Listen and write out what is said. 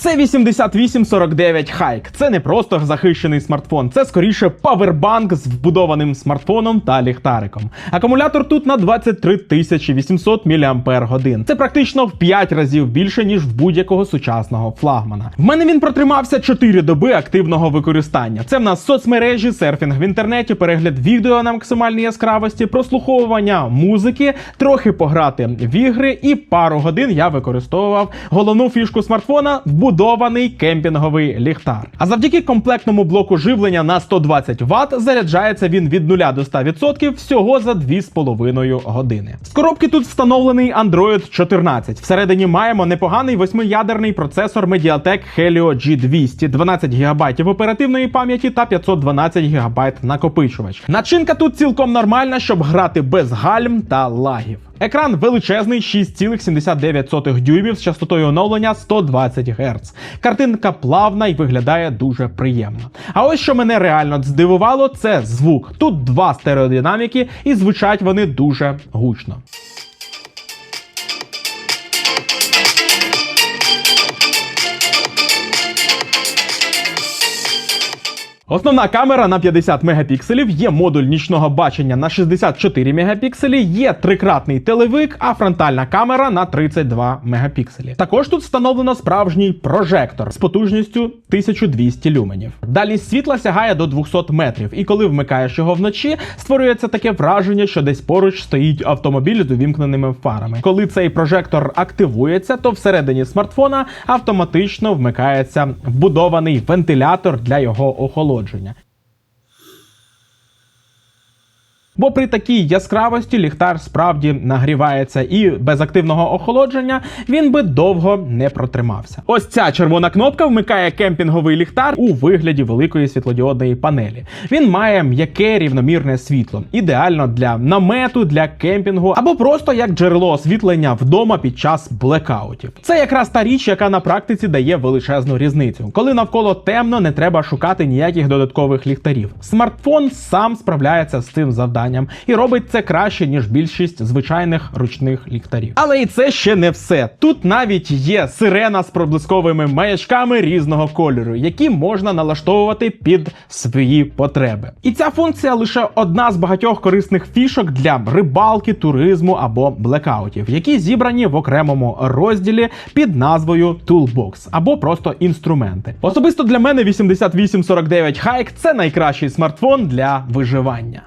Це 8849 Hike. Це не просто захищений смартфон, це скоріше павербанк з вбудованим смартфоном та ліхтариком. Акумулятор тут на 23 800 мАч. Це практично в 5 разів більше, ніж в будь-якого сучасного флагмана. В мене він протримався 4 доби активного використання. Це в нас соцмережі, серфінг в інтернеті, перегляд відео на максимальній яскравості, прослуховування музики, трохи пограти в ігри, і пару годин я використовував головну фішку смартфона вбудований кемпінговий ліхтар. А завдяки комплектному блоку живлення на 120 Вт заряджається він від 0 до 100% всього за 2,5 години. З коробки тут встановлений Android 14. Всередині маємо непоганий восьмиядерний процесор Mediatek Helio G200, 12 ГБ оперативної пам'яті та 512 ГБ накопичувач. Начинка тут цілком нормальна, щоб грати без гальм та лагів. Екран величезний 6,79 дюймів з частотою оновлення 120 Гц. Картинка плавна і виглядає дуже приємно. А ось що мене реально здивувало, це звук. Тут два стереодинаміки, і звучать вони дуже гучно. Основна камера на 50 мегапікселів, є модуль нічного бачення на 64 мегапікселі, є трикратний телевик, а фронтальна камера на 32 мегапікселі. Також тут встановлено справжній прожектор з потужністю 1200 люменів. Дальність світла сягає до 200 метрів, і коли вмикаєш його вночі, створюється таке враження, що десь поруч стоїть автомобіль з увімкненими фарами. Коли цей прожектор активується, то всередині смартфона автоматично вмикається вбудований вентилятор для його охолодження. poetry now. Бо при такій яскравості ліхтар справді нагрівається, і без активного охолодження він би довго не протримався. Ось ця червона кнопка вмикає кемпінговий ліхтар у вигляді великої світлодіодної панелі. Він має м'яке рівномірне світло, ідеально для намету, для кемпінгу або просто як джерело освітлення вдома під час блекаутів. Це якраз та річ, яка на практиці дає величезну різницю. Коли навколо темно, не треба шукати ніяких додаткових ліхтарів. Смартфон сам справляється з цим завданням і робить це краще ніж більшість звичайних ручних ліхтарів. Але і це ще не все. Тут навіть є сирена з проблисковими маячками різного кольору, які можна налаштовувати під свої потреби. І ця функція лише одна з багатьох корисних фішок для рибалки, туризму або блекаутів, які зібрані в окремому розділі під назвою Toolbox або просто інструменти. Особисто для мене 8849 Hike – це найкращий смартфон для виживання.